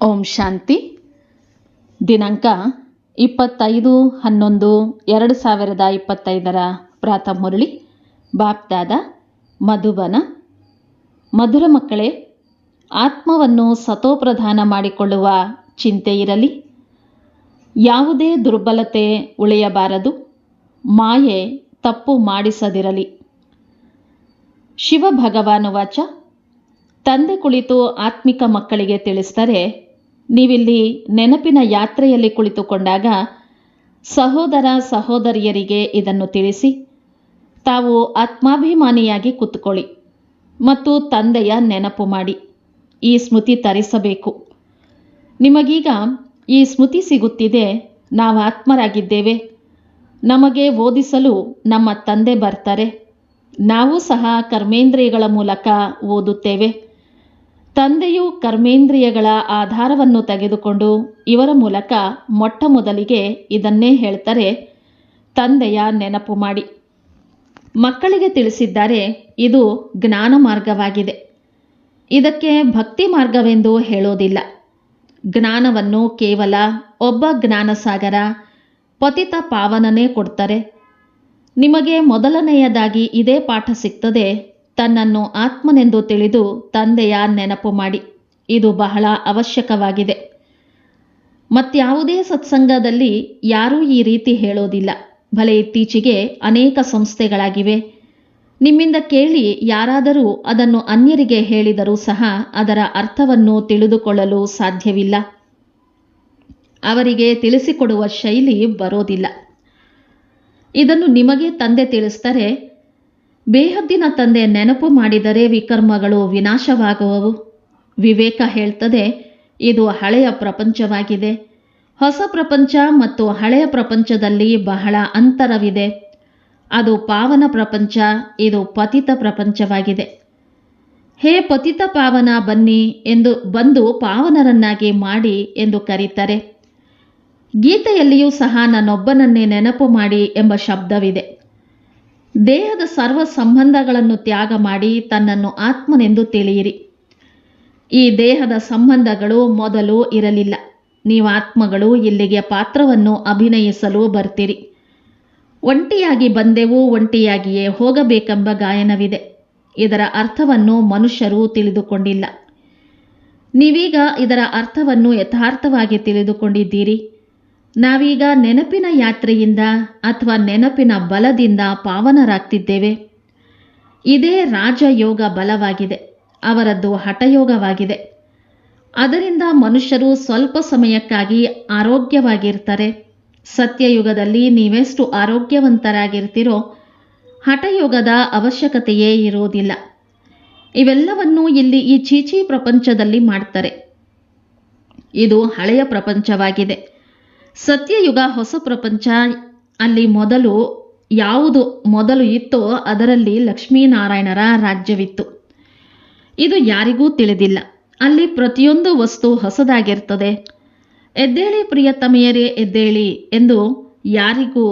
ಓಂ ಶಾಂತಿ. ದಿನಾಂಕ ಇಪ್ಪತ್ತೈದು ಹನ್ನೊಂದು ಎರಡು ಸಾವಿರದ ಇಪ್ಪತ್ತೈದರ ಪ್ರಾತಃ ಮುರಳಿ. ಬಾಪ್ದಾದ ಮಧುಬನ. ಮಧುರ ಮಕ್ಕಳೇ, ಆತ್ಮವನ್ನು ಸತೋಪ್ರಧಾನ ಮಾಡಿಕೊಳ್ಳುವ ಚಿಂತೆ ಇರಲಿ. ಯಾವುದೇ ದುರ್ಬಲತೆ ಉಳಿಯಬಾರದು. ಮಾಯೆ ತಪ್ಪು ಮಾಡಿಸದಿರಲಿ. ಶಿವ ಭಗವಾನು ವಾಚ. ತಂದೆ ಕುಳಿತು ಆತ್ಮಿಕ ಮಕ್ಕಳಿಗೆ ತಿಳಿಸ್ತಾರೆ ನೀವಿಲ್ಲಿ ನೆನಪಿನ ಯಾತ್ರೆಯಲ್ಲಿ ಕುಳಿತುಕೊಂಡಾಗ ಸಹೋದರ ಸಹೋದರಿಯರಿಗೆ ಇದನ್ನು ತಿಳಿಸಿ. ತಾವು ಆತ್ಮಾಭಿಮಾನಿಯಾಗಿ ಕೂತ್ಕೊಳ್ಳಿ ಮತ್ತು ತಂದೆಯ ನೆನಪು ಮಾಡಿ. ಈ ಸ್ಮೃತಿ ತರಿಸಬೇಕು. ನಿಮಗೀಗ ಈ ಸ್ಮೃತಿ ಸಿಗುತ್ತಿದೆ. ನಾವು ಆತ್ಮರಾಗಿದ್ದೇವೆ. ನಮಗೆ ಓದಿಸಲು ನಮ್ಮ ತಂದೆ ಬರ್ತಾರೆ. ನಾವು ಸಹ ಕರ್ಮೇಂದ್ರಿಯಗಳ ಮೂಲಕ ಓದುತ್ತೇವೆ. ತಂದೆಯು ಕರ್ಮೇಂದ್ರಿಯಗಳ ಆಧಾರವನ್ನು ತೆಗೆದುಕೊಂಡು ಇವರ ಮೂಲಕ ಮೊಟ್ಟ ಮೊದಲಿಗೆ ಇದನ್ನೇ ಹೇಳ್ತಾರೆ ತಂದೆಯ ನೆನಪು ಮಾಡಿ. ಮಕ್ಕಳಿಗೆ ತಿಳಿಸಿದ್ದಾರೆ, ಇದು ಜ್ಞಾನ ಮಾರ್ಗವಾಗಿದೆ. ಇದಕ್ಕೆ ಭಕ್ತಿ ಮಾರ್ಗವೆಂದು ಹೇಳೋದಿಲ್ಲ. ಜ್ಞಾನವನ್ನು ಕೇವಲ ಒಬ್ಬ ಜ್ಞಾನಸಾಗರ ಪತಿತ ಪಾವನನೇ ಕೊಡ್ತಾರೆ. ನಿಮಗೆ ಮೊದಲನೆಯದಾಗಿ ಇದೇ ಪಾಠ ಸಿಗ್ತದೆ ತನ್ನನ್ನು ಆತ್ಮನೆಂದು ತಿಳಿದು ತಂದೆಯ ನೆನಪು ಮಾಡಿ. ಇದು ಬಹಳ ಅವಶ್ಯಕವಾಗಿದೆ. ಮತ್ಯಾವುದೇ ಸತ್ಸಂಗದಲ್ಲಿ ಯಾರೂ ಈ ರೀತಿ ಹೇಳೋದಿಲ್ಲ. ಭಲೆ ಇತ್ತೀಚೆಗೆ ಅನೇಕ ಸಂಸ್ಥೆಗಳಾಗಿವೆ. ನಿಮ್ಮಿಂದ ಕೇಳಿ ಯಾರಾದರೂ ಅದನ್ನು ಅನ್ಯರಿಗೆ ಹೇಳಿದರೂ ಸಹ ಅದರ ಅರ್ಥವನ್ನು ತಿಳಿದುಕೊಳ್ಳಲು ಸಾಧ್ಯವಿಲ್ಲ. ಅವರಿಗೆ ತಿಳಿಸಿಕೊಡುವ ಶೈಲಿ ಬರೋದಿಲ್ಲ. ಇದನ್ನು ನಿಮಗೆ ತಂದೆ ತಿಳಿಸ್ತಾರೆ ಬೇಹದ್ದಿನ ತಂದೆ ನೆನಪು ಮಾಡಿದರೆ ವಿಕರ್ಮಗಳು ವಿನಾಶವಾಗುವವು. ವಿವೇಕ ಹೇಳ್ತದೆ, ಇದು ಹಳೆಯ ಪ್ರಪಂಚವಾಗಿದೆ. ಹೊಸ ಪ್ರಪಂಚ ಮತ್ತು ಹಳೆಯ ಪ್ರಪಂಚದಲ್ಲಿ ಬಹಳ ಅಂತರವಿದೆ. ಅದು ಪಾವನ ಪ್ರಪಂಚ, ಇದು ಪತಿತ ಪ್ರಪಂಚವಾಗಿದೆ. ಹೇ ಪತಿತ ಪಾವನ, ಬನ್ನಿ ಎಂದು ಬಂದು ಪಾವನರನ್ನಾಗಿ ಮಾಡಿ ಎಂದು ಕರೀತಾರೆ. ಗೀತೆಯಲ್ಲಿಯೂ ಸಹ ನನ್ನೊಬ್ಬನನ್ನೇ ನೆನಪು ಮಾಡಿ ಎಂಬ ಶಬ್ದವಿದೆ. ದೇಹದ ಸರ್ವ ಸಂಬಂಧಗಳನ್ನು ತ್ಯಾಗ ಮಾಡಿ ತನ್ನನ್ನು ಆತ್ಮನೆಂದು ತಿಳಿಯಿರಿ. ಈ ದೇಹದ ಸಂಬಂಧಗಳು ಮೊದಲು ಇರಲಿಲ್ಲ. ನೀವು ಆತ್ಮಗಳು ಇಲ್ಲಿಗೆ ಪಾತ್ರವನ್ನು ಅಭಿನಯಿಸಲು ಬರ್ತೀರಿ. ಒಂಟಿಯಾಗಿ ಬಂದೆವು, ಒಂಟಿಯಾಗಿಯೇ ಹೋಗಬೇಕೆಂಬ ಗಾಯನವಿದೆ. ಇದರ ಅರ್ಥವನ್ನು ಮನುಷ್ಯರು ತಿಳಿದುಕೊಂಡಿಲ್ಲ. ನೀವೀಗ ಇದರ ಅರ್ಥವನ್ನು ಯಥಾರ್ಥವಾಗಿ ತಿಳಿದುಕೊಂಡಿದ್ದೀರಿ. ನಾವೀಗ ನೆನಪಿನ ಯಾತ್ರೆಯಿಂದ ಅಥವಾ ನೆನಪಿನ ಬಲದಿಂದ ಪಾವನರಾಗ್ತಿದ್ದೇವೆ. ಇದೇ ರಾಜಯೋಗ ಬಲವಾಗಿದೆ, ಅವರದ್ದು ಹಠಯೋಗವಾಗಿದೆ. ಅದರಿಂದ ಮನುಷ್ಯರು ಸ್ವಲ್ಪ ಸಮಯಕ್ಕಾಗಿ ಆರೋಗ್ಯವಾಗಿರ್ತಾರೆ. ಸತ್ಯಯುಗದಲ್ಲಿ ನೀವೆಷ್ಟು ಆರೋಗ್ಯವಂತರಾಗಿರ್ತೀರೋ, ಹಠಯೋಗದ ಅವಶ್ಯಕತೆಯೇ ಇರುವುದಿಲ್ಲ. ಇವೆಲ್ಲವನ್ನೂ ಇಲ್ಲಿ ಈ ಚೀಚಿ ಪ್ರಪಂಚದಲ್ಲಿ ಮಾಡ್ತಾರೆ. ಇದು ಹಳೆಯ ಪ್ರಪಂಚವಾಗಿದೆ. ಸತ್ಯಯುಗ ಹೊಸ ಪ್ರಪಂಚ, ಅಲ್ಲಿ ಮೊದಲು ಯಾವುದು ಮೊದಲು ಇತ್ತೋ ಅದರಲ್ಲಿ ಲಕ್ಷ್ಮೀನಾರಾಯಣರ ರಾಜ್ಯವಿತ್ತು. ಇದು ಯಾರಿಗೂ ತಿಳಿದಿಲ್ಲ. ಅಲ್ಲಿ ಪ್ರತಿಯೊಂದು ವಸ್ತು ಹೊಸದಾಗಿರ್ತದೆ. ಎದ್ದೇಳಿ ಪ್ರಿಯತಮೆಯರೇ ಎದ್ದೇಳಿ ಎಂದು ಯಾರಿಗೂ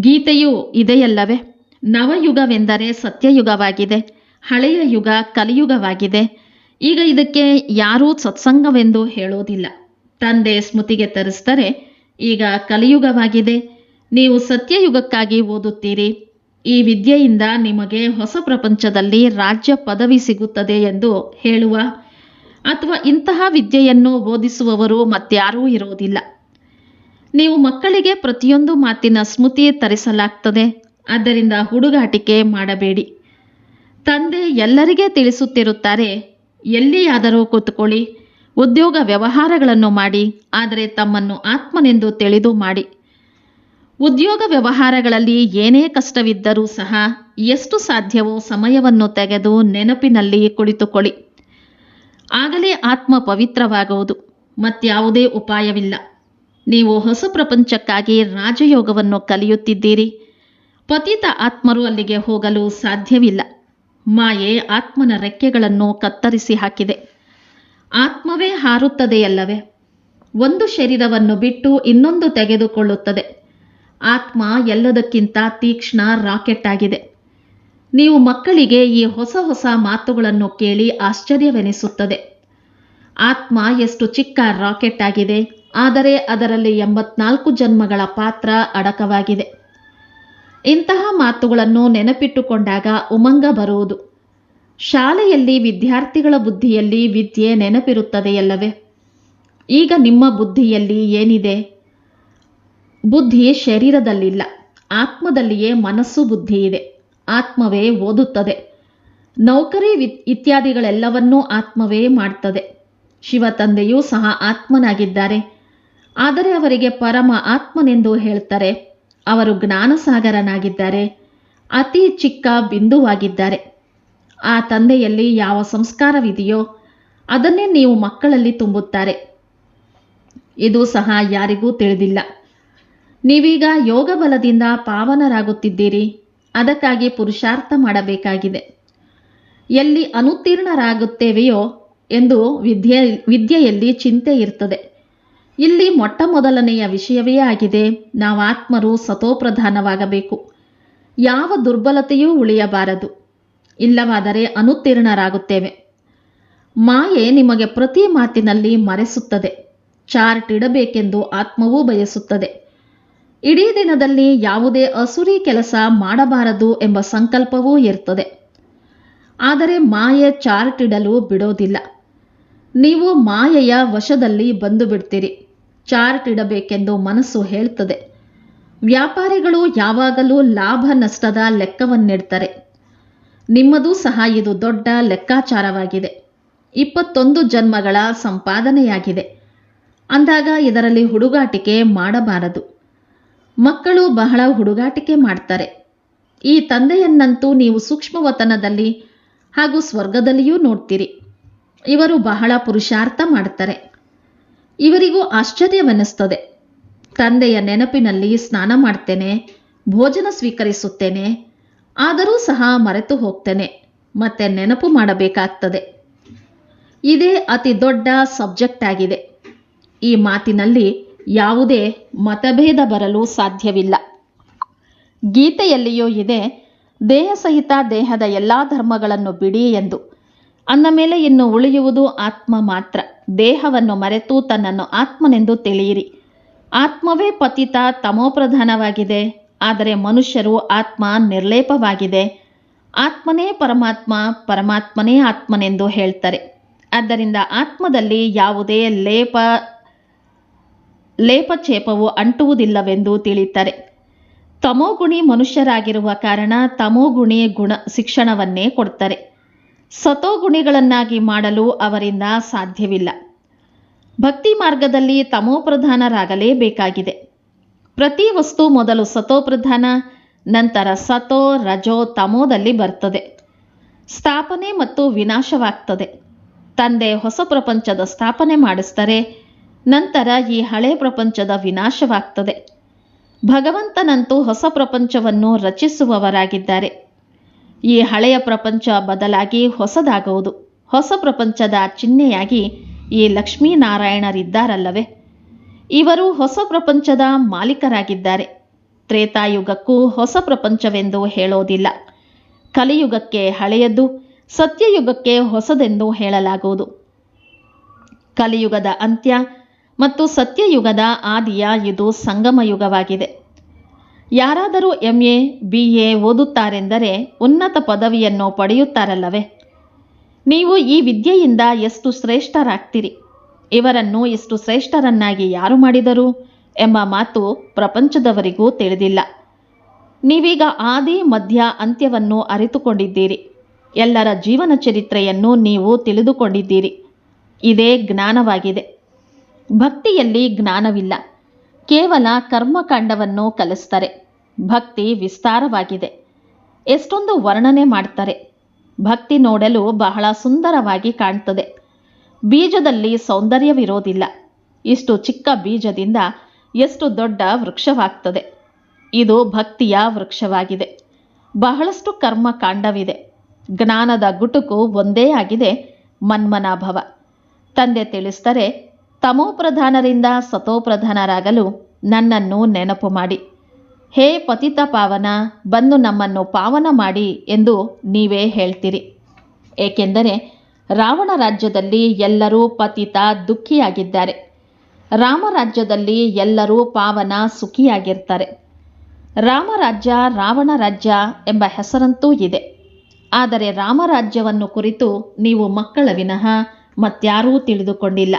ಗೀತೆಯೂ ಇದೆಯಲ್ಲವೇ? ನವಯುಗವೆಂದರೆ ಸತ್ಯಯುಗವಾಗಿದೆ, ಹಳೆಯ ಯುಗ ಕಲಿಯುಗವಾಗಿದೆ. ಈಗ ಇದಕ್ಕೆ ಯಾರೂ ಸತ್ಸಂಗವೆಂದು ಹೇಳೋದಿಲ್ಲ. ತಂದೆ ಸ್ಮೃತಿಗೆ ತರಿಸ್ತಾರೆ ಈಗ ಕಲಿಯುಗವಾಗಿದೆ. ನೀವು ಸತ್ಯಯುಗಕ್ಕಾಗಿ ಓದುತ್ತೀರಿ. ಈ ವಿದ್ಯೆಯಿಂದ ನಿಮಗೆ ಹೊಸ ಪ್ರಪಂಚದಲ್ಲಿ ರಾಜ್ಯ ಪದವಿ ಸಿಗುತ್ತದೆ ಎಂದು ಹೇಳುವ ಅಥವಾ ಇಂತಹ ವಿದ್ಯೆಯನ್ನು ಬೋಧಿಸುವವರು ಮತ್ತಾರೂ ಇರುವುದಿಲ್ಲ. ನೀವು ಮಕ್ಕಳಿಗೆ ಪ್ರತಿಯೊಂದು ಮಾತಿನ ಸ್ಮೃತಿ ತರಿಸಲಾಗ್ತದೆ. ಆದ್ದರಿಂದ ಹುಡುಗಾಟಿಕೆ ಮಾಡಬೇಡಿ. ತಂದೆ ಎಲ್ಲರಿಗೆ ತಿಳಿಸುತ್ತಿರುತ್ತಾರೆ, ಎಲ್ಲಿಯಾದರೂ ಕೂತುಕೊಳ್ಳಿ. ಉದ್ಯೋಗ ವ್ಯವಹಾರಗಳನ್ನು ಮಾಡಿ, ಆದರೆ ತಮ್ಮನ್ನು ಆತ್ಮನೆಂದು ತಿಳಿದು ಮಾಡಿ. ಉದ್ಯೋಗ ವ್ಯವಹಾರಗಳಲ್ಲಿ ಏನೇ ಕಷ್ಟವಿದ್ದರೂ ಸಹ ಎಷ್ಟು ಸಾಧ್ಯವೋ ಸಮಯವನ್ನು ತೆಗೆದು ನೆನಪಿನಲ್ಲಿ ಕುಳಿತುಕೊಳ್ಳಿ. ಆಗಲೇ ಆತ್ಮ ಪವಿತ್ರವಾಗುವುದು ಮತ್ಯಾವುದೇ ಉಪಾಯವಿಲ್ಲ. ನೀವು ಹೊಸ ಪ್ರಪಂಚಕ್ಕಾಗಿ ರಾಜಯೋಗವನ್ನು ಕಲಿಯುತ್ತಿದ್ದೀರಿ. ಪತಿತ ಆತ್ಮರು ಅಲ್ಲಿಗೆ ಹೋಗಲು ಸಾಧ್ಯವಿಲ್ಲ. ಮಾಯೆ ಆತ್ಮನ ರೆಕ್ಕೆಗಳನ್ನು ಕತ್ತರಿಸಿ ಹಾಕಿದೆ. ಆತ್ಮವೇ ಹಾರುತ್ತದೆಯಲ್ಲವೇ? ಒಂದು ಶರೀರವನ್ನು ಬಿಟ್ಟು ಇನ್ನೊಂದು ತೆಗೆದುಕೊಳ್ಳುತ್ತದೆ. ಆತ್ಮ ಎಲ್ಲದಕ್ಕಿಂತ ತೀಕ್ಷ್ಣ ರಾಕೆಟ್ ಆಗಿದೆ ನೀವು ಮಕ್ಕಳಿಗೆ ಈ ಹೊಸ ಹೊಸ ಮಾತುಗಳನ್ನು ಕೇಳಿ ಆಶ್ಚರ್ಯವೆನಿಸುತ್ತದೆ. ಆತ್ಮ ಎಷ್ಟು ಚಿಕ್ಕ ರಾಕೆಟ್ ಆಗಿದೆ ಆದರೆ ಅದರಲ್ಲಿ ಎಂಬತ್ನಾಲ್ಕು ಜನ್ಮಗಳ ಪಾತ್ರ ಅಡಕವಾಗಿದೆ. ಇಂತಹ ಮಾತುಗಳನ್ನು ನೆನಪಿಟ್ಟುಕೊಂಡಾಗ ಉಮಂಗ ಬರುವುದು. ಶಾಲೆಯಲ್ಲಿ ವಿದ್ಯಾರ್ಥಿಗಳ ಬುದ್ಧಿಯಲ್ಲಿ ವಿದ್ಯೆ ನೆನಪಿರುತ್ತದೆಯಲ್ಲವೇ? ಈಗ ನಿಮ್ಮ ಬುದ್ಧಿಯಲ್ಲಿ ಏನಿದೆ? ಬುದ್ಧಿ ಶರೀರದಲ್ಲಿಲ್ಲ. ಆತ್ಮದಲ್ಲಿಯೇ ಮನಸ್ಸು ಬುದ್ಧಿ ಇದೆ. ಆತ್ಮವೇ ಓದುತ್ತದೆ. ನೌಕರಿ ಇತ್ಯಾದಿಗಳೆಲ್ಲವನ್ನೂ ಆತ್ಮವೇ ಮಾಡ್ತದೆ. ಶಿವ ತಂದೆಯೂ ಸಹ ಆತ್ಮನಾಗಿದ್ದಾರೆ. ಆದರೆ ಅವರಿಗೆ ಪರಮ ಆತ್ಮನೆಂದು ಹೇಳ್ತಾರೆ. ಅವರು ಜ್ಞಾನಸಾಗರನಾಗಿದ್ದಾರೆ. ಅತಿ ಚಿಕ್ಕ ಬಿಂದುವಾಗಿದ್ದಾರೆ. ಆ ತಂದೆಯಲ್ಲಿ ಯಾವ ಸಂಸ್ಕಾರವಿದೆಯೋ ಅದನ್ನೇ ನೀವು ಮಕ್ಕಳಲ್ಲಿ ತುಂಬುತ್ತಾರೆ. ಇದು ಸಹ ಯಾರಿಗೂ ತಿಳಿದಿಲ್ಲ. ನೀವೀಗ ಯೋಗ ಬಲದಿಂದ ಪಾವನರಾಗುತ್ತಿದ್ದೀರಿ. ಅದಕ್ಕಾಗಿ ಪುರುಷಾರ್ಥ ಮಾಡಬೇಕಾಗಿದೆ. ಎಲ್ಲಿ ಅನುತ್ತೀರ್ಣರಾಗುತ್ತೇವೆಯೋ ಎಂದು ವಿದ್ಯೆ, ವಿದ್ಯೆಯಲ್ಲಿ ಚಿಂತೆ ಇರ್ತದೆ. ಇಲ್ಲಿ ಮೊಟ್ಟ ಮೊದಲನೆಯ ವಿಷಯವೇ ಆಗಿದೆ. ನಾವು ಆತ್ಮರು ಸತೋಪ್ರಧಾನವಾಗಬೇಕು. ಯಾವ ದುರ್ಬಲತೆಯೂ ಉಳಿಯಬಾರದು. ಇಲ್ಲವಾದರೆ ಅನುತ್ತೀರ್ಣರಾಗುತ್ತೇವೆ. ಮಾಯೆ ನಿಮಗೆ ಪ್ರತಿ ಮಾತಿನಲ್ಲಿ ಮರೆಸುತ್ತದೆ. ಚಾರ್ಟ್ ಇಡಬೇಕೆಂದು ಆತ್ಮವೂ ಬಯಸುತ್ತದೆ. ಇಡೀ ದಿನದಲ್ಲಿ ಯಾವುದೇ ಅಸುರಿ ಕೆಲಸ ಮಾಡಬಾರದು ಎಂಬ ಸಂಕಲ್ಪವೂ ಇರ್ತದೆ. ಆದರೆ ಮಾಯೆ ಚಾರ್ಟ್ ಇಡಲು ಬಿಡೋದಿಲ್ಲ. ನೀವು ಮಾಯೆಯ ವಶದಲ್ಲಿ ಬಂದು ಬಿಡ್ತೀರಿ ಚಾರ್ಟ್ ಇಡಬೇಕೆಂದು ಮನಸ್ಸು ಹೇಳ್ತದೆ. ವ್ಯಾಪಾರಿಗಳು ಯಾವಾಗಲೂ ಲಾಭ ನಷ್ಟದ ಲೆಕ್ಕವನ್ನಿಡ್ತಾರೆ. ನಿಮ್ಮದೂ ಸಹ ಇದು ದೊಡ್ಡ ಲೆಕ್ಕಾಚಾರವಾಗಿದೆ. ಇಪ್ಪತ್ತೊಂದು ಜನ್ಮಗಳ ಸಂಪಾದನೆಯಾಗಿದೆ. ಅಂದಾಗ ಇದರಲ್ಲಿ ಹುಡುಗಾಟಿಕೆ ಮಾಡಬಾರದು. ಮಕ್ಕಳು ಬಹಳ ಹುಡುಗಾಟಿಕೆ ಮಾಡ್ತಾರೆ. ಈ ತಂದೆಯನ್ನಂತೂ ನೀವು ಸೂಕ್ಷ್ಮವತನದಲ್ಲಿ ಹಾಗೂ ಸ್ವರ್ಗದಲ್ಲಿಯೂ ನೋಡ್ತೀರಿ. ಇವರು ಬಹಳ ಪುರುಷಾರ್ಥ ಮಾಡ್ತಾರೆ. ಇವರಿಗೂ ಆಶ್ಚರ್ಯವೆನಿಸ್ತದೆ ತಂದೆಯ ನೆನಪಿನಲ್ಲಿ ಸ್ನಾನ ಮಾಡ್ತೇನೆ, ಭೋಜನ ಸ್ವೀಕರಿಸುತ್ತೇನೆ ಆದರೂ ಸಹ ಮರೆತು ಹೋಗ್ತೇನೆ. ಮತ್ತೆ ನೆನಪು ಮಾಡಬೇಕಾಗ್ತದೆ. ಇದೇ ಅತಿ ದೊಡ್ಡ ಸಬ್ಜೆಕ್ಟ್ ಆಗಿದೆ. ಈ ಮಾತಿನಲ್ಲಿ ಯಾವುದೇ ಮತಭೇದ ಬರಲು ಸಾಧ್ಯವಿಲ್ಲ. ಗೀತೆಯಲ್ಲಿಯೂ ಇದೆ, ದೇಹ ಸಹಿತ ದೇಹದ ಎಲ್ಲ ಧರ್ಮಗಳನ್ನು ಬಿಡಿ ಎಂದು. ಅಂದ ಮೇಲೆ ಇನ್ನು ಉಳಿಯುವುದು ಆತ್ಮ ಮಾತ್ರ. ದೇಹವನ್ನು ಮರೆತು ತನ್ನನ್ನು ಆತ್ಮನೆಂದು ತಿಳಿಯಿರಿ. ಆತ್ಮವೇ ಪತಿತ ತಮೋಪ್ರಧಾನವಾಗಿದೆ. ಆದರೆ ಮನುಷ್ಯರು ಆತ್ಮ ನಿರ್ಲೇಪವಾಗಿದೆ. ಆತ್ಮನೇ ಪರಮಾತ್ಮ, ಪರಮಾತ್ಮನೇ ಆತ್ಮನೆಂದು ಹೇಳ್ತಾರೆ. ಆದ್ದರಿಂದ ಆತ್ಮದಲ್ಲಿ ಯಾವುದೇ ಲೇಪ ಲೇಪಚೇಪವು ಅಂಟುವುದಿಲ್ಲವೆಂದು ತಿಳಿತಾರೆ ತಮೋಗುಣಿ ಮನುಷ್ಯರಾಗಿರುವ ಕಾರಣ ತಮೋಗುಣಿ ಗುಣ ಶಿಕ್ಷಣವನ್ನೇ ಕೊಡ್ತಾರೆ. ಸತೋಗುಣಿಗಳನ್ನಾಗಿ ಮಾಡಲು ಅವರಿಂದ ಸಾಧ್ಯವಿಲ್ಲ. ಭಕ್ತಿ ಮಾರ್ಗದಲ್ಲಿ ತಮೋಪ್ರಧಾನರಾಗಲೇಬೇಕಾಗಿದೆ ಪ್ರತಿ ವಸ್ತು ಮೊದಲು ಸತೋ ಪ್ರಧಾನ, ನಂತರ ಸತೋ ರಜೋ ತಮೋದಲ್ಲಿ ಬರ್ತದೆ. ಸ್ಥಾಪನೆ ಮತ್ತು ವಿನಾಶವಾಗ್ತದೆ. ತಂದೆ ಹೊಸ ಪ್ರಪಂಚದ ಸ್ಥಾಪನೆ ಮಾಡಿಸ್ತಾರೆ ನಂತರ ಈ ಹಳೆ ಪ್ರಪಂಚದ ವಿನಾಶವಾಗ್ತದೆ. ಭಗವಂತನಂತೂ ಹೊಸ ಪ್ರಪಂಚವನ್ನು ರಚಿಸುವವರಾಗಿದ್ದಾರೆ. ಈ ಹಳೆಯ ಪ್ರಪಂಚ ಬದಲಾಗಿ ಹೊಸದಾಗುವುದು. ಹೊಸ ಪ್ರಪಂಚದ ಚಿಹ್ನೆಯಾಗಿ ಈ ಲಕ್ಷ್ಮೀನಾರಾಯಣರಿದ್ದಾರಲ್ಲವೇ? ಇವರು ಹೊಸ ಪ್ರಪಂಚದ ಮಾಲೀಕರಾಗಿದ್ದಾರೆ. ತ್ರೇತಾಯುಗಕ್ಕೂ ಹೊಸ ಪ್ರಪಂಚವೆಂದು ಹೇಳೋದಿಲ್ಲ. ಕಲಿಯುಗಕ್ಕೆ ಹಳೆಯದ್ದು ಸತ್ಯಯುಗಕ್ಕೆ ಹೊಸದೆಂದು ಹೇಳಲಾಗುವುದು. ಕಲಿಯುಗದ ಅಂತ್ಯ ಮತ್ತು ಸತ್ಯಯುಗದ ಆದಿಯ ಇದು ಸಂಗಮ ಯುಗವಾಗಿದೆ ಯಾರಾದರೂ ಎಂ ಎ ಬಿ ಎ ಓದುತ್ತಾರೆಂದರೆ ಉನ್ನತ ಪದವಿಯನ್ನು ಪಡೆಯುತ್ತಾರಲ್ಲವೇ? ನೀವು ಈ ವಿದ್ಯೆಯಿಂದ ಎಷ್ಟು ಶ್ರೇಷ್ಠರಾಗ್ತೀರಿ? ಇವರನ್ನು ಇಷ್ಟು ಶ್ರೇಷ್ಠರನ್ನಾಗಿ ಯಾರು ಮಾಡಿದರು ಎಂಬ ಮಾತು ಪ್ರಪಂಚದವರಿಗೂ ತಿಳಿದಿಲ್ಲ. ನೀವೀಗ ಆದಿ, ಮಧ್ಯ ಅಂತ್ಯವನ್ನು ಅರಿತುಕೊಂಡಿದ್ದೀರಿ. ಎಲ್ಲರ ಜೀವನ ಚರಿತ್ರೆಯನ್ನು ನೀವು ತಿಳಿದುಕೊಂಡಿದ್ದೀರಿ. ಇದೇ ಜ್ಞಾನವಾಗಿದೆ. ಭಕ್ತಿಯಲ್ಲಿ ಜ್ಞಾನವಿಲ್ಲ. ಕೇವಲ ಕರ್ಮಕಾಂಡವನ್ನು ಕಲಿಸ್ತಾರೆ. ಭಕ್ತಿ ವಿಸ್ತಾರವಾಗಿದೆ. ಎಷ್ಟೊಂದು ವರ್ಣನೆ ಮಾಡ್ತಾರೆ. ಭಕ್ತಿ ನೋಡಲು ಬಹಳ ಸುಂದರವಾಗಿ ಕಾಣ್ತದೆ. ಬೀಜದಲ್ಲಿ ಸೌಂದರ್ಯವಿರೋದಿಲ್ಲ. ಇಷ್ಟು ಚಿಕ್ಕ ಬೀಜದಿಂದ ಎಷ್ಟು ದೊಡ್ಡ ವೃಕ್ಷವಾಗ್ತದೆ. ಇದು ಭಕ್ತಿಯ ವೃಕ್ಷವಾಗಿದೆ. ಬಹಳಷ್ಟು ಕರ್ಮ ಕಾಂಡವಿದೆ. ಜ್ಞಾನದ ಗುಟುಕು ಒಂದೇ ಆಗಿದೆ ಮನ್ಮನಾಭವ ತಂದೆ ತಿಳಿಸ್ತಾರೆ ತಮೋಪ್ರಧಾನರಿಂದ ಸತೋಪ್ರಧಾನರಾಗಲು ನನ್ನನ್ನು ನೆನಪು ಮಾಡಿ. ಹೇ ಪತಿತ ಪಾವನ, ಬಂದು ನಮ್ಮನ್ನು ಪಾವನ ಮಾಡಿ ಎಂದು ನೀವೇ ಹೇಳ್ತೀರಿ. ಏಕೆಂದರೆ ರಾವಣ ರಾಜ್ಯದಲ್ಲಿ ಎಲ್ಲರೂ ಪತಿತ ದುಃಖಿಯಾಗಿದ್ದಾರೆ. ರಾಮರಾಜ್ಯದಲ್ಲಿ ಎಲ್ಲರೂ ಪಾವನ ಸುಖಿಯಾಗಿರ್ತಾರೆ. ರಾಮರಾಜ್ಯ ರಾವಣ ರಾಜ್ಯ ಎಂಬ ಹೆಸರಂತೂ ಇದೆ. ಆದರೆ ರಾಮರಾಜ್ಯವನ್ನು ಕುರಿತು ನೀವು ಮಕ್ಕಳ ವಿನಃ ಮತ್ಯಾರೂ ತಿಳಿದುಕೊಂಡಿಲ್ಲ.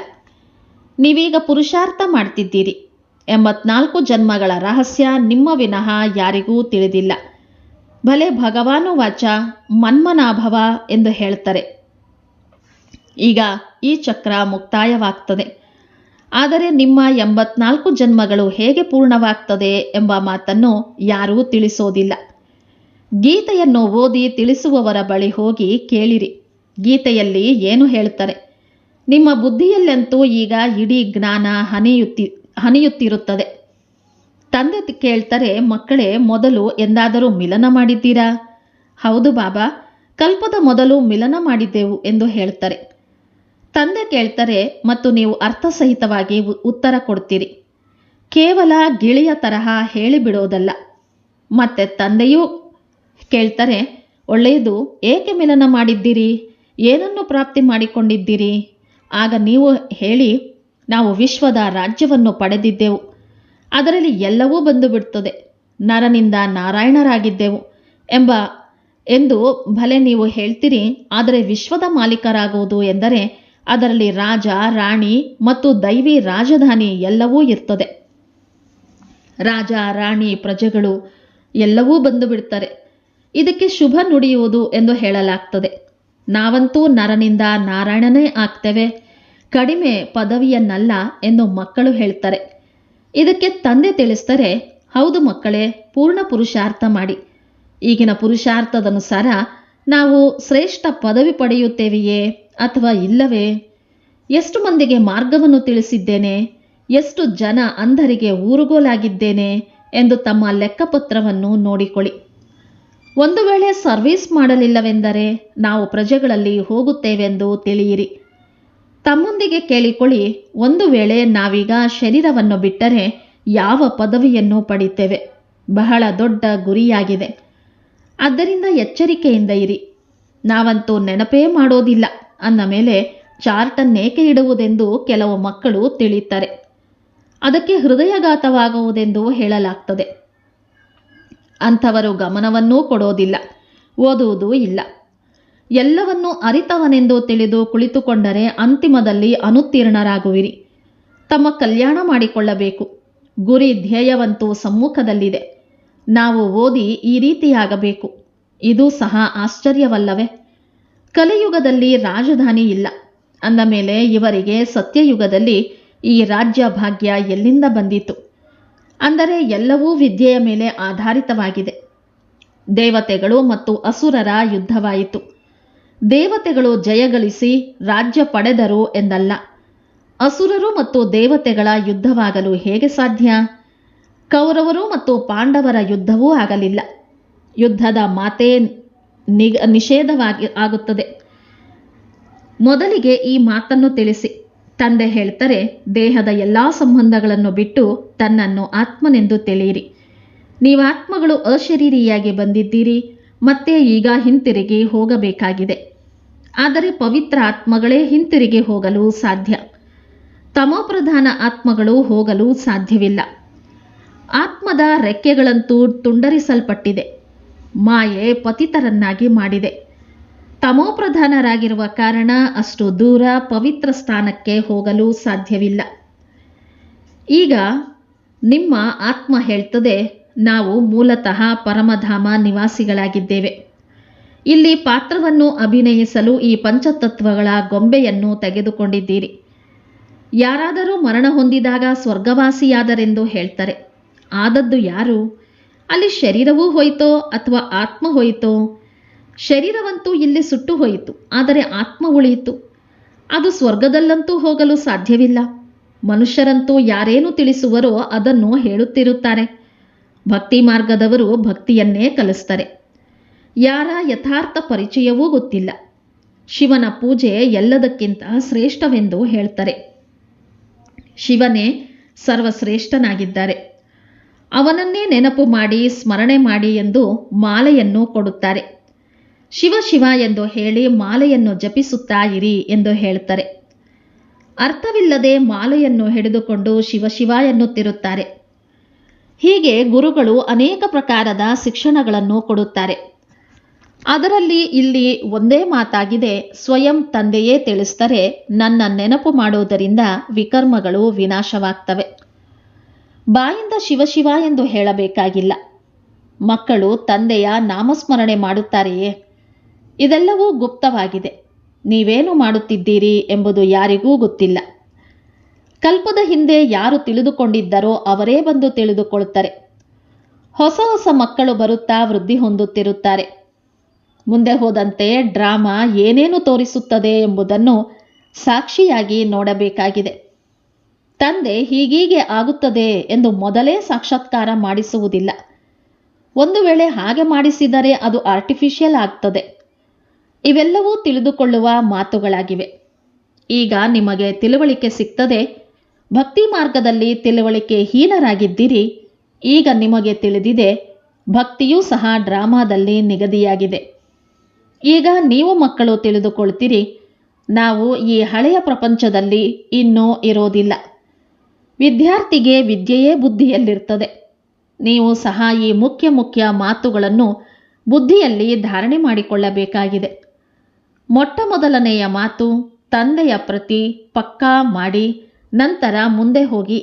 ನೀವೀಗ ಪುರುಷಾರ್ಥ ಮಾಡ್ತಿದ್ದೀರಿ. ಎಂಬತ್ನಾಲ್ಕು ಜನ್ಮಗಳ ರಹಸ್ಯ ನಿಮ್ಮ ವಿನಃ ಯಾರಿಗೂ ತಿಳಿದಿಲ್ಲ. ಭಲೆ ಭಗವಾನು ವಾಚ ಮನ್ಮನಾಭವ ಎಂದು ಹೇಳ್ತಾರೆ. ಈಗ ಈ ಚಕ್ರ ಮುಕ್ತಾಯವಾಗ್ತದೆ. ಆದರೆ ನಿಮ್ಮ ಎಂಬತ್ನಾಲ್ಕು ಜನ್ಮಗಳು ಹೇಗೆ ಪೂರ್ಣವಾಗ್ತದೆ ಎಂಬ ಮಾತನ್ನು ಯಾರೂ ತಿಳಿಸೋದಿಲ್ಲ. ಗೀತೆಯನ್ನು ಓದಿ ತಿಳಿಸುವವರ ಬಳಿ ಹೋಗಿ ಕೇಳಿರಿ. ಗೀತೆಯಲ್ಲಿ ಏನು ಹೇಳ್ತಾರೆ ನಿಮ್ಮ ಬುದ್ಧಿಯಲ್ಲಂತೂ ಈಗ ಇಡೀ ಜ್ಞಾನ ಹನಿಯುತ್ತಿ ಹನಿಯುತ್ತಿರುತ್ತದೆ. ತಂದೆ ಕೇಳ್ತಾರೆ, ಮಕ್ಕಳೇ, ಮೊದಲು ಎಂದಾದರೂ ಮಿಲನ ಮಾಡಿದ್ದೀರಾ? ಹೌದು, ಬಾಬಾ. ಕಲ್ಪದ ಮೊದಲು ಮಿಲನ ಮಾಡಿದ್ದೆವು, ಎಂದು ಹೇಳ್ತಾರೆ. ತಂದೆ ಕೇಳ್ತಾರೆ ಮತ್ತು ನೀವು ಅರ್ಥಸಹಿತವಾಗಿ ಉತ್ತರ ಕೊಡ್ತೀರಿ. ಕೇವಲ ಗಿಳಿಯ ತರಹ ಹೇಳಿಬಿಡೋದಲ್ಲ. ಮತ್ತೆ ತಂದೆಯೂ ಕೇಳ್ತಾರೆ, ಒಳ್ಳೆಯದು, ಏಕೆ ಮಿಲನ ಮಾಡಿದ್ದೀರಿ? ಏನನ್ನು ಪ್ರಾಪ್ತಿ ಮಾಡಿಕೊಂಡಿದ್ದೀರಿ? ಆಗ ನೀವು ಹೇಳಿ, ನಾವು ವಿಶ್ವದ ರಾಜ್ಯವನ್ನು ಪಡೆದಿದ್ದೆವು. ಅದರಲ್ಲಿ ಎಲ್ಲವೂ ಬಂದು ಬಿಡ್ತದೆ ನರನಿಂದ ನಾರಾಯಣರಾಗಿದ್ದೆವು ಎಂಬ ಎಂದು ಭಲೆ ನೀವು ಹೇಳ್ತೀರಿ, ಆದರೆ ವಿಶ್ವದ ಮಾಲೀಕರಾಗುವುದು ಎಂದರೆ ಅದರಲ್ಲಿ ರಾಜ, ರಾಣಿ ಮತ್ತು ದೈವಿ ರಾಜಧಾನಿ ಎಲ್ಲವೂ ಇರ್ತದೆ. ರಾಜ, ರಾಣಿ ಪ್ರಜೆಗಳು ಎಲ್ಲವೂ ಬಂದು ಬಿಡ್ತಾರೆ. ಇದಕ್ಕೆ ಶುಭ ನುಡಿಯುವುದು ಎಂದು ಹೇಳಲಾಗ್ತದೆ. ನಾವಂತೂ ನರನಿಂದ ನಾರಾಯಣನೇ ಆಗ್ತೇವೆ. ಕಡಿಮೆ ಪದವಿಯನ್ನಲ್ಲ ಎಂದು ಮಕ್ಕಳು ಹೇಳ್ತಾರೆ. ಇದಕ್ಕೆ ತಂದೆ ತಿಳಿಸ್ತಾರೆ ಹೌದು ಮಕ್ಕಳೇ, ಪೂರ್ಣ ಪುರುಷಾರ್ಥ ಮಾಡಿ. ಈಗಿನ ಪುರುಷಾರ್ಥದನುಸಾರ ನಾವು ಶ್ರೇಷ್ಠ ಪದವಿ ಪಡೆಯುತ್ತೇವೆಯೇ? ಅಥವಾ ಇಲ್ಲವೇ? ಎಷ್ಟು ಮಂದಿಗೆ ಮಾರ್ಗವನ್ನು ತಿಳಿಸಿದ್ದೇನೆ? ಎಷ್ಟು ಜನ ಅಂಧರಿಗೆ ಊರುಗೋಲಾಗಿದ್ದೇನೆ ಎಂದು ತಮ್ಮ ಲೆಕ್ಕಪತ್ರವನ್ನು ನೋಡಿಕೊಳ್ಳಿ. ಒಂದು ವೇಳೆ ಸರ್ವಿಸ್ ಮಾಡಲಿಲ್ಲವೆಂದರೆ ನಾವು ಪ್ರಜೆಗಳಲ್ಲಿ ಹೋಗುತ್ತೇವೆಂದು ತಿಳಿಯಿರಿ. ತಮ್ಮೊಂದಿಗೆ ಕೇಳಿಕೊಳ್ಳಿ. ಒಂದು ವೇಳೆ ನಾವೀಗ ಶರೀರವನ್ನು ಬಿಟ್ಟರೆ ಯಾವ ಪದವಿಯನ್ನು ಪಡಿತೇವೆ ಬಹಳ ದೊಡ್ಡ ಗುರಿಯಾಗಿದೆ. ಆದ್ದರಿಂದ ಎಚ್ಚರಿಕೆಯಿಂದ ಇರಿ. ನಾವಂತೂ ನೆನಪೇ ಮಾಡೋದಿಲ್ಲ. ಅಂದ ಮೇಲೆ ಚಾರ್ಟನ್ನೇಕೆ ಇಡುವುದೆಂದು ಕೆಲವು ಮಕ್ಕಳು ತಿಳಿಯುತ್ತಾರೆ. ಅದಕ್ಕೆ ಹೃದಯಘಾತವಾಗುವುದೆಂದು ಹೇಳಲಾಗ್ತದೆ. ಅಂಥವರು ಗಮನವನ್ನೂ ಕೊಡೋದಿಲ್ಲ, ಓದುವುದೂ ಇಲ್ಲ. ಎಲ್ಲವನ್ನೂ ಅರಿತವನೆಂದು ತಿಳಿದು ಕುಳಿತುಕೊಂಡರೆ ಅಂತಿಮದಲ್ಲಿ ಅನುತ್ತೀರ್ಣರಾಗುವಿರಿ. ತಮ್ಮ ಕಲ್ಯಾಣ ಮಾಡಿಕೊಳ್ಳಬೇಕು. ಗುರಿ ಧ್ಯೇಯವಂತೂ ಸಮ್ಮುಖದಲ್ಲಿದೆ. ನಾವು ಓದಿ ಈ ರೀತಿಯಾಗಬೇಕು. ಇದು ಸಹ ಆಶ್ಚರ್ಯವಲ್ಲವೇ? ಕಲಿಯುಗದಲ್ಲಿ ರಾಜಧಾನಿ ಇಲ್ಲ. ಅಂದ ಮೇಲೆ ಇವರಿಗೆ ಸತ್ಯಯುಗದಲ್ಲಿ ಈ ರಾಜ್ಯ ಭಾಗ್ಯ ಎಲ್ಲಿಂದ ಬಂದಿತು? ಅಂದರೆ ಎಲ್ಲವೂ ವಿದ್ಯೆಯ ಮೇಲೆ ಆಧಾರಿತವಾಗಿದೆ. ದೇವತೆಗಳು ಮತ್ತು ಅಸುರರ ಯುದ್ಧವಾಯಿತು. ದೇವತೆಗಳು ಜಯಗಳಿಸಿ ರಾಜ್ಯ ಪಡೆದರು ಎಂದಲ್ಲ. ಅಸುರರು ಮತ್ತು ದೇವತೆಗಳ ಯುದ್ಧವಾಗಲು ಹೇಗೆ ಸಾಧ್ಯ? ಕೌರವರು ಮತ್ತು ಪಾಂಡವರ ಯುದ್ಧವೂ ಆಗಲಿಲ್ಲ. ಯುದ್ಧದ ಮಾತೇ ನಿಗ, ನಿಷೇಧವಾಗಿ ಆಗುತ್ತದೆ. ಮೊದಲಿಗೆ ಈ ಮಾತನ್ನು ತಿಳಿಸಿ. ತಂದೆ ಹೇಳ್ತಾರೆ, ದೇಹದ ಎಲ್ಲ ಸಂಬಂಧಗಳನ್ನು ಬಿಟ್ಟು ತನ್ನನ್ನು ಆತ್ಮನೆಂದು ತಿಳಿಯಿರಿ. ನೀವು ಆತ್ಮಗಳು ಅಶರೀರಿಯಾಗಿ ಬಂದಿದ್ದೀರಿ, ಮತ್ತೆ ಈಗ ಹಿಂತಿರುಗಿ ಹೋಗಬೇಕಾಗಿದೆ. ಆದರೆ ಪವಿತ್ರ ಆತ್ಮಗಳೇ ಹಿಂತಿರುಗಿ ಹೋಗಲು ಸಾಧ್ಯ. ತಮೋಪ್ರಧಾನ ಆತ್ಮಗಳು ಹೋಗಲು ಸಾಧ್ಯವಿಲ್ಲ. ಆತ್ಮದ ರೆಕ್ಕೆಗಳಂತೂ ತುಂಡರಿಸಲ್ಪಟ್ಟಿದೆ. ಮಾಯೆ ಪತಿತರನ್ನಾಗಿ ಮಾಡಿದೆ. ತಮೋಪ್ರಧಾನರಾಗಿರುವ ಕಾರಣ ಅಷ್ಟು ದೂರ ಪವಿತ್ರ ಸ್ಥಾನಕ್ಕೆ ಹೋಗಲು ಸಾಧ್ಯವಿಲ್ಲ. ಈಗ ನಿಮ್ಮ ಆತ್ಮ ಹೇಳ್ತದೆ, ನಾವು ಮೂಲತಃ ಪರಮಧಾಮ ನಿವಾಸಿಗಳಾಗಿದ್ದೇವೆ. ಇಲ್ಲಿ ಪಾತ್ರವನ್ನು ಅಭಿನಯಿಸಲು ಈ ಪಂಚತತ್ವಗಳ ಗೊಂಬೆಯನ್ನು ತೆಗೆದುಕೊಂಡಿದ್ದೀರಿ. ಯಾರಾದರೂ ಮರಣ ಹೊಂದಿದಾಗ ಸ್ವರ್ಗವಾಸಿಯಾದರೆಂದು ಹೇಳ್ತಾರೆ. ಆದದ್ದು ಯಾರು? ಅಲ್ಲಿ ಶರೀರವೂ ಹೋಯಿತೋ ಅಥವಾ ಆತ್ಮ ಹೋಯಿತೋ? ಶರೀರವಂತೂ ಇಲ್ಲಿ ಸುಟ್ಟು ಹೋಯಿತು, ಆದರೆ ಆತ್ಮ ಉಳಿಯಿತು. ಅದು ಸ್ವರ್ಗದಲ್ಲಂತೂ ಹೋಗಲು ಸಾಧ್ಯವಿಲ್ಲ. ಮನುಷ್ಯರಂತೂ ಯಾರೇನು ತಿಳಿಸುವರೋ ಅದನ್ನು ಹೇಳುತ್ತಿರುತ್ತಾರೆ. ಭಕ್ತಿ ಮಾರ್ಗದವರು ಭಕ್ತಿಯನ್ನೇ ಕಲಿಸ್ತಾರೆ. ಯಾರ ಯಥಾರ್ಥ ಪರಿಚಯವೂ ಗೊತ್ತಿಲ್ಲ. ಶಿವನ ಪೂಜೆ ಎಲ್ಲದಕ್ಕಿಂತ ಶ್ರೇಷ್ಠವೆಂದು ಹೇಳ್ತಾರೆ. ಶಿವನೇ ಸರ್ವಶ್ರೇಷ್ಠನಾಗಿದ್ದಾರೆ. ಅವನನ್ನೇ ನೆನಪು ಮಾಡಿ, ಸ್ಮರಣೆ ಮಾಡಿ ಎಂದು ಮಾಲೆಯನ್ನು ಕೊಡುತ್ತಾರೆ. ಶಿವ ಶಿವ ಎಂದು ಹೇಳಿ ಮಾಲೆಯನ್ನು ಜಪಿಸುತ್ತಾ ಇರಿ ಎಂದು ಹೇಳ್ತಾರೆ. ಅರ್ಥವಿಲ್ಲದೆ ಮಾಲೆಯನ್ನು ಹಿಡಿದುಕೊಂಡು ಶಿವ ಶಿವ ಎನ್ನುತ್ತಿರುತ್ತಾರೆ. ಹೀಗೆ ಗುರುಗಳು ಅನೇಕ ಪ್ರಕಾರದ ಶಿಕ್ಷಣಗಳನ್ನು ಕೊಡುತ್ತಾರೆ. ಅದರಲ್ಲಿ ಇಲ್ಲಿ ಒಂದೇ ಮಾತಾಗಿದೆ, ಸ್ವಯಂ ತಂದೆಯೇ ತಿಳಿಸ್ತಾರೆ ನನ್ನ ನೆನಪು ಮಾಡುವುದರಿಂದ ವಿಕರ್ಮಗಳು ವಿನಾಶವಾಗ್ತವೆ. ಬಾಯಿಂದ ಶಿವಶಿವ ಎಂದು ಹೇಳಬೇಕಾಗಿಲ್ಲ. ಮಕ್ಕಳು ತಂದೆಯ ನಾಮಸ್ಮರಣೆ ಮಾಡುತ್ತಾರೆಯೇ? ಇದೆಲ್ಲವೂ ಗುಪ್ತವಾಗಿದೆ. ನೀವೇನು ಮಾಡುತ್ತಿದ್ದೀರಿ ಎಂಬುದು ಯಾರಿಗೂ ಗೊತ್ತಿಲ್ಲ. ಕಲ್ಪದ ಹಿಂದೆ ಯಾರು ತಿಳಿದುಕೊಂಡಿದ್ದರೋ ಅವರೇ ಬಂದು ತಿಳಿದುಕೊಳ್ಳುತ್ತಾರೆ. ಹೊಸ ಹೊಸ ಮಕ್ಕಳು ಬರುತ್ತಾ ವೃದ್ಧಿ ಹೊಂದುತ್ತಿರುತ್ತಾರೆ. ಮುಂದೆ ಹೋದಂತೆ ಡ್ರಾಮಾ ಏನೇನು ತೋರಿಸುತ್ತದೆ ಎಂಬುದನ್ನು ಸಾಕ್ಷಿಯಾಗಿ ನೋಡಬೇಕಾಗಿದೆ. ತಂದೆ ಹೀಗೀಗೆ ಆಗುತ್ತದೆ ಎಂದು ಮೊದಲೇ ಸಾಕ್ಷಾತ್ಕಾರ ಮಾಡಿಸುವುದಿಲ್ಲ. ಒಂದು ವೇಳೆ ಹಾಗೆ ಮಾಡಿಸಿದರೆ ಅದು ಆರ್ಟಿಫಿಷಿಯಲ್ ಆಗ್ತದೆ. ಇವೆಲ್ಲವೂ ತಿಳಿದುಕೊಳ್ಳುವ ಮಾತುಗಳಾಗಿವೆ. ಈಗ ನಿಮಗೆ ತಿಳುವಳಿಕೆ ಸಿಗ್ತದೆ. ಭಕ್ತಿ ಮಾರ್ಗದಲ್ಲಿ ತಿಳುವಳಿಕೆ ಹೀನರಾಗಿದ್ದೀರಿ. ಈಗ ನಿಮಗೆ ತಿಳಿದಿದೆ, ಭಕ್ತಿಯೂ ಸಹ ಡ್ರಾಮಾದಲ್ಲಿ ನಿಗದಿಯಾಗಿದೆ. ಈಗ ನೀವು ಮಕ್ಕಳು ತಿಳಿದುಕೊಳ್ತೀರಿ. ನಾವು ಈ ಹಳೆಯ ಪ್ರಪಂಚದಲ್ಲಿ ಇನ್ನೂ ಇರೋದಿಲ್ಲ. ವಿದ್ಯಾರ್ಥಿಗೆ ವಿದ್ಯೆಯೇ ಬುದ್ಧಿಯಲ್ಲಿರ್ತದೆ ನೀವು ಸಹ ಈ ಮುಖ್ಯ ಮುಖ್ಯ ಮಾತುಗಳನ್ನು ಬುದ್ಧಿಯಲ್ಲಿ ಧಾರಣೆ ಮಾಡಿಕೊಳ್ಳಬೇಕಾಗಿದೆ. ಮೊಟ್ಟ ಮೊದಲನೆಯ ಮಾತು ತಂದೆಯ ಪ್ರತಿ ಪಕ್ಕಾ ಮಾಡಿ ನಂತರ ಮುಂದೆ ಹೋಗಿ.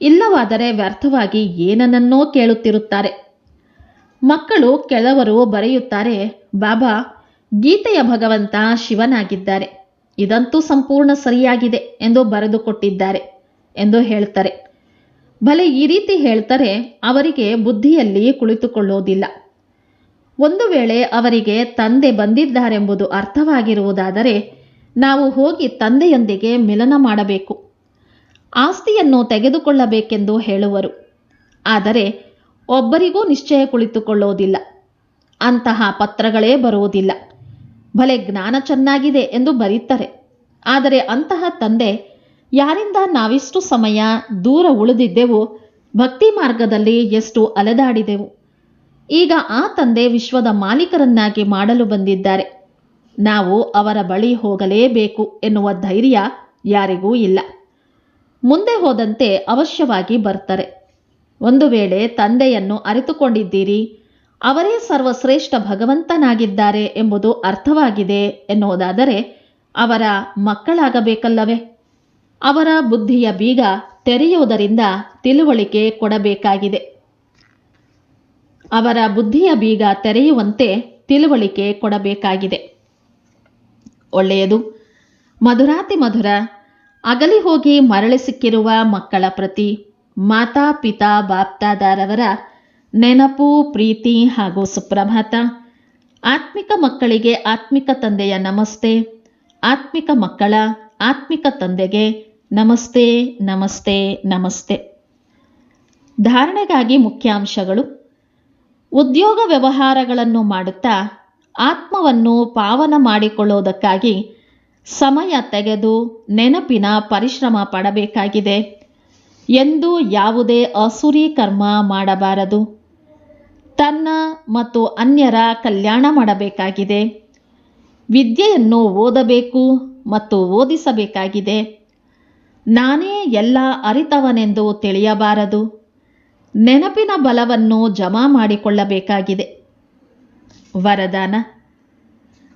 ಇಲ್ಲವಾದರೆ ವ್ಯರ್ಥವಾಗಿ ಏನನ್ನನ್ನೋ ಕೇಳುತ್ತಿರುತ್ತಾರೆ. ಮಕ್ಕಳು ಕೆಲವರು ಬರೆಯುತ್ತಾರೆ, ಬಾಬಾ, ಗೀತೆಯ ಭಗವಂತ ಶಿವನಾಗಿದ್ದಾರೆ. ಇದಂತೂ ಸಂಪೂರ್ಣ ಸರಿಯಾಗಿದೆ ಎಂದು ಬರೆದುಕೊಟ್ಟಿದ್ದಾರೆ. ಎಂದು ಹೇಳ್ತಾರೆ. ಭಲೆ ಈ ರೀತಿ ಹೇಳ್ತಾರೆ, ಅವರಿಗೆ ಬುದ್ಧಿಯಲ್ಲಿ ಕುಳಿತುಕೊಳ್ಳೋದಿಲ್ಲ. ಒಂದು ವೇಳೆ ಅವರಿಗೆ ತಂದೆ ಬಂದಿದ್ದಾರೆಂಬುದು ಅರ್ಥವಾಗಿರುವುದಾದರೆ, ನಾವು ಹೋಗಿ ತಂದೆಯೊಂದಿಗೆ ಮಿಲನ ಮಾಡಬೇಕು. ಆಸ್ತಿಯನ್ನು ತೆಗೆದುಕೊಳ್ಳಬೇಕೆಂದು ಹೇಳುವರು. ಆದರೆ, ಒಬ್ಬರಿಗೂ ನಿಶ್ಚಯ ಕುಳಿತುಕೊಳ್ಳೋದಿಲ್ಲ. ಅಂತಹ ಪತ್ರಗಳೇ ಬರುವುದಿಲ್ಲ. ಭಲೆ ಜ್ಞಾನ ಚೆನ್ನಾಗಿದೆ ಎಂದು ಬರೀತಾರೆ. ಆದರೆ ಅಂತಹ ತಂದೆ ಯಾರಿಂದ ನಾವಿಷ್ಟು ಸಮಯ ದೂರ ಉಳಿದಿದ್ದೆವು, ಭಕ್ತಿ ಮಾರ್ಗದಲ್ಲಿ ಎಷ್ಟು ಅಲೆದಾಡಿದೆವು. ಈಗ ಆ ತಂದೆ ವಿಶ್ವದ ಮಾಲೀಕರನ್ನಾಗಿ ಮಾಡಲು ಬಂದಿದ್ದಾರೆ. ನಾವು ಅವರ ಬಳಿ ಹೋಗಲೇಬೇಕು ಎನ್ನುವ ಧೈರ್ಯ ಯಾರಿಗೂ ಇಲ್ಲ. ಮುಂದೆ ಹೋದಂತೆ ಅವಶ್ಯವಾಗಿ ಬರ್ತಾರೆ. ಒಂದು ವೇಳೆ ತಂದೆಯನ್ನು ಅರಿತುಕೊಂಡಿದ್ದೀರಿ, ಅವರೇ ಸರ್ವಶ್ರೇಷ್ಠ ಭಗವಂತನಾಗಿದ್ದಾರೆ ಎಂಬುದು ಅರ್ಥವಾಗಿದೆ ಎನ್ನುವುದಾದರೆ ಅವರ ಮಕ್ಕಳಾಗಬೇಕಲ್ಲವೇ? ಅವರ ಬುದ್ಧಿಯ ಬೀಗ ತೆರೆಯುವುದರಿಂದ ತಿಳುವಳಿಕೆ ಕೊಡಬೇಕಾಗಿದೆ. ಅವರ ಬುದ್ಧಿಯ ಬೀಗ ತೆರೆಯುವಂತೆ ತಿಳುವಳಿಕೆ ಕೊಡಬೇಕಾಗಿದೆ. ಒಳ್ಳೆಯದು. ಮಧುರಾತಿ ಮಧುರ, ಅಗಲಿ ಹೋಗಿ ಮರಳಿ ಸಿಕ್ಕಿರುವ ಮಕ್ಕಳ ಪ್ರತಿ ಮಾತಾ ಪಿತಾ ಬಾಪ್ತಾದಾರವರ ನೆನಪು, ಪ್ರೀತಿ ಹಾಗೂ ಸುಪ್ರಭಾತ. ಆತ್ಮಿಕ ಮಕ್ಕಳಿಗೆ ಆತ್ಮಿಕ ತಂದೆಯ ನಮಸ್ತೆ, ಆತ್ಮಿಕ ಮಕ್ಕಳ ಆತ್ಮಿಕ ತಂದೆಗೆ ನಮಸ್ತೆ ನಮಸ್ತೆ ನಮಸ್ತೆ. ಧಾರಣೆಗಾಗಿ ಮುಖ್ಯಾಂಶಗಳು. ಉದ್ಯೋಗ ವ್ಯವಹಾರಗಳನ್ನು ಮಾಡುತ್ತಾ ಆತ್ಮವನ್ನು ಪಾವನ ಮಾಡಿಕೊಳ್ಳುವುದಕ್ಕಾಗಿ ಸಮಯ ತೆಗೆದು ನೆನಪಿನ ಪರಿಶ್ರಮ ಪಡಬೇಕಾಗಿದೆ. ಎಂದು ಯಾವುದೇ ಅಸುರಿ ಕರ್ಮ ಮಾಡಬಾರದು. ತನ್ನ ಮತ್ತು ಅನ್ಯರ ಕಲ್ಯಾಣ ಮಾಡಬೇಕಾಗಿದೆ. ವಿದ್ಯೆಯನ್ನು ಓದಬೇಕು ಮತ್ತು ಓದಿಸಬೇಕಾಗಿದೆ. ನಾನೇ ಎಲ್ಲ ಅರಿತವನೆಂದು ತಿಳಿಯಬಾರದು. ನೆನಪಿನ ಬಲವನ್ನು ಜಮಾ ಮಾಡಿಕೊಳ್ಳಬೇಕಾಗಿದೆ. ವರದಾನ.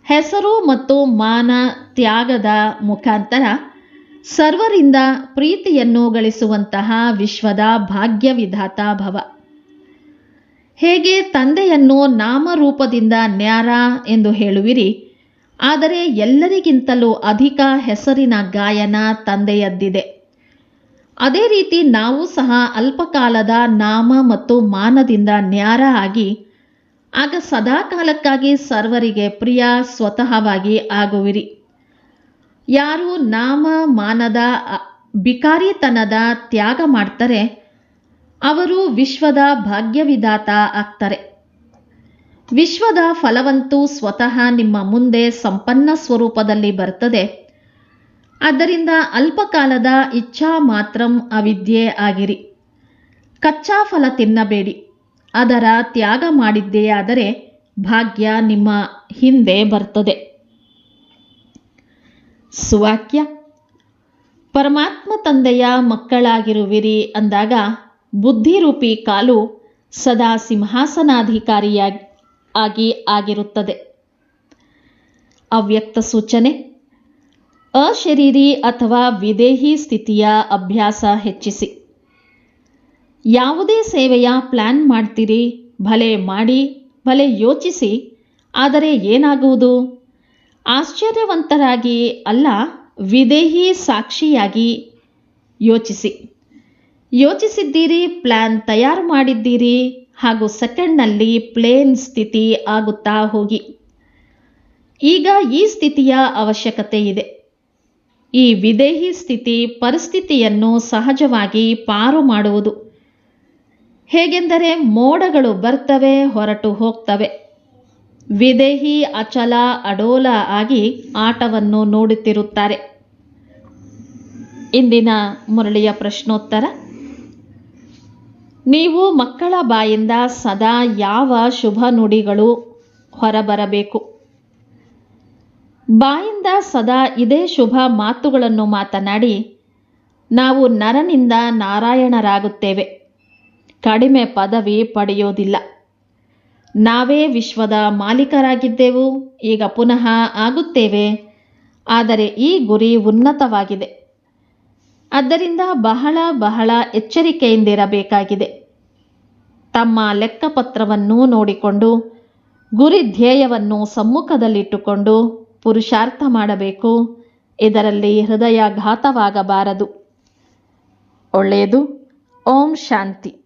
ಹೆಸರು ಮತ್ತು ಮಾನ ತ್ಯಾಗದ ಮುಖಾಂತರ ಸರ್ವರಿಂದ ಪ್ರೀತಿಯನ್ನು ಗಳಿಸುವಂತಹ ವಿಶ್ವದ ಭಾಗ್ಯವಿಧಾತ ಭವ. ಹೇಗೆ ತಂದೆಯನ್ನು ನಾಮರೂಪದಿಂದ ನ್ಯಾರ ಎಂದು ಹೇಳುವಿರಿ ಆದರೆ ಎಲ್ಲರಿಗಿಂತಲೂ ಅಧಿಕ ಹೆಸರಿನ ಗಾಯನ ತಂದೆಯದ್ದಿದೆ. ಅದೇ ರೀತಿ ನಾವು ಸಹ ಅಲ್ಪಕಾಲದ ನಾಮ ಮತ್ತು ಮಾನದಿಂದ ನ್ಯಾರ ಆಗಿ, ಆಗ ಸದಾಕಾಲಕ್ಕಾಗಿ ಸರ್ವರಿಗೆ ಪ್ರಿಯ ಸ್ವತಃವಾಗಿ ಆಗುವಿರಿ. ಯಾರು ನಾಮ ಮಾನದ ಬಿಕಾರಿತನದ ತ್ಯಾಗ ಮಾಡ್ತಾರೆ, ಅವರು ವಿಶ್ವದ ಭಾಗ್ಯವಿದಾತ ಆಗ್ತಾರೆ. ವಿಶ್ವದ ಫಲವಂತೂ ಸ್ವತಃ ನಿಮ್ಮ ಮುಂದೆ ಸಂಪನ್ನ ಸ್ವರೂಪದಲ್ಲಿ ಬರ್ತದೆ ಆದ್ದರಿಂದ ಅಲ್ಪಕಾಲದ ಇಚ್ಛಾ ಮಾತ್ರಂ ಅವಿದ್ಯೆ ಆಗಿರಿ. ಕಚ್ಚಾ ಫಲ ತಿನ್ನಬೇಡಿ. ಅದರ ತ್ಯಾಗ ಮಾಡಿದ್ದೇ ಆದರೆ ಭಾಗ್ಯ ನಿಮ್ಮ ಹಿಂದೆ ಬರ್ತದೆ. ಸುವಾಕ್ಯ. ಪರಮಾತ್ಮ ತಂದೆಯ ಮಕ್ಕಳಾಗಿರುವಿರಿ ಅಂದಾಗ ಬುದ್ಧಿರೂಪಿ ಕಾಲು ಸದಾ ಸಿಂಹಾಸನಾಧಿಕಾರಿಯಾಗಿ ಆಗಿ ಆಗಿರುತ್ತದೆ. ಅವ್ಯಕ್ತ ಸೂಚನೆ, ಅಶರೀರಿ ಅಥವಾ ವಿದೇಹಿ ಸ್ಥಿತಿಯ ಅಭ್ಯಾಸ ಹೆಚ್ಚಿಸಿ. ಯಾವುದೇ ಸೇವೆಯ ಪ್ಲ್ಯಾನ್ ಮಾಡ್ತೀರಿ, ಭಲೆ ಮಾಡಿ, ಭಲೆ ಯೋಚಿಸಿ, ಆದರೆ ಏನಾಗುವುದು? ಆಶ್ಚರ್ಯವಂತರಾಗಿ ಅಲ್ಲ, ವಿದೇಹಿ ಸಾಕ್ಷಿಯಾಗಿ ಯೋಚಿಸಿ. ಯೋಚಿಸಿದ್ದೀರಿ ಪ್ಲ್ಯಾನ್ ತಯಾರು ಮಾಡಿದ್ದೀರಿ ಹಾಗೂ ಸೆಕೆಂಡ್ನಲ್ಲಿ ಪ್ಲೇನ್ ಸ್ಥಿತಿ ಆಗುತ್ತಾ ಹೋಗಿ. ಈಗ ಈ ಸ್ಥಿತಿಯ ಅವಶ್ಯಕತೆ ಇದೆ. ಈ ವಿದೇಹಿ ಸ್ಥಿತಿ ಪರಿಸ್ಥಿತಿಯನ್ನು ಸಹಜವಾಗಿ ಪಾರು ಮಾಡುವುದು. ಹೇಗೆಂದರೆ ಮೋಡಗಳು ಬರ್ತವೆ, ಹೊರಟು ಹೋಗ್ತವೆ. ವಿದೇಹಿ ಅಚಲ ಅಡೋಲ ಆಗಿ ಆಟವನ್ನು ನೋಡುತ್ತಿರುತ್ತಾರೆ. ಇಂದಿನ ಮುರಳಿಯ ಪ್ರಶ್ನೋತ್ತರ. ನೀವು ಮಕ್ಕಳ ಬಾಯಿಂದ ಸದಾ ಯಾವ ಶುಭ ನುಡಿಗಳು ಹೊರಬರಬೇಕು? ಬಾಯಿಂದ ಸದಾ ಇದೇ ಶುಭ ಮಾತುಗಳನ್ನು ಮಾತನಾಡಿ ನಾವು ನರನಿಂದ ನಾರಾಯಣರಾಗುತ್ತೇವೆ. ಕಡಿಮೆ ಪದವಿ ಪಡೆಯೋದಿಲ್ಲ. ನಾವೇ ವಿಶ್ವದ ಮಾಲೀಕರಾಗಿದ್ದೆವು, ಈಗ ಪುನಃ ಆಗುತ್ತೇವೆ, ಆದರೆ ಈ ಗುರಿ ಉನ್ನತವಾಗಿದೆ. ಆದ್ದರಿಂದ ಬಹಳ ಬಹಳ ಎಚ್ಚರಿಕೆಯಿಂದಿರಬೇಕಾಗಿದೆ. ತಮ್ಮ ಲೆಕ್ಕಪತ್ರವನ್ನು ನೋಡಿಕೊಂಡು, ಗುರಿ ಧ್ಯೇಯವನ್ನು ಸಮ್ಮುಖದಲ್ಲಿಟ್ಟುಕೊಂಡು ಪುರುಷಾರ್ಥ ಮಾಡಬೇಕು. ಇದರಲ್ಲಿ ಹೃದಯಾಘಾತವಾಗಬಾರದು. ಒಳ್ಳೆಯದು. ಓಂ ಶಾಂತಿ.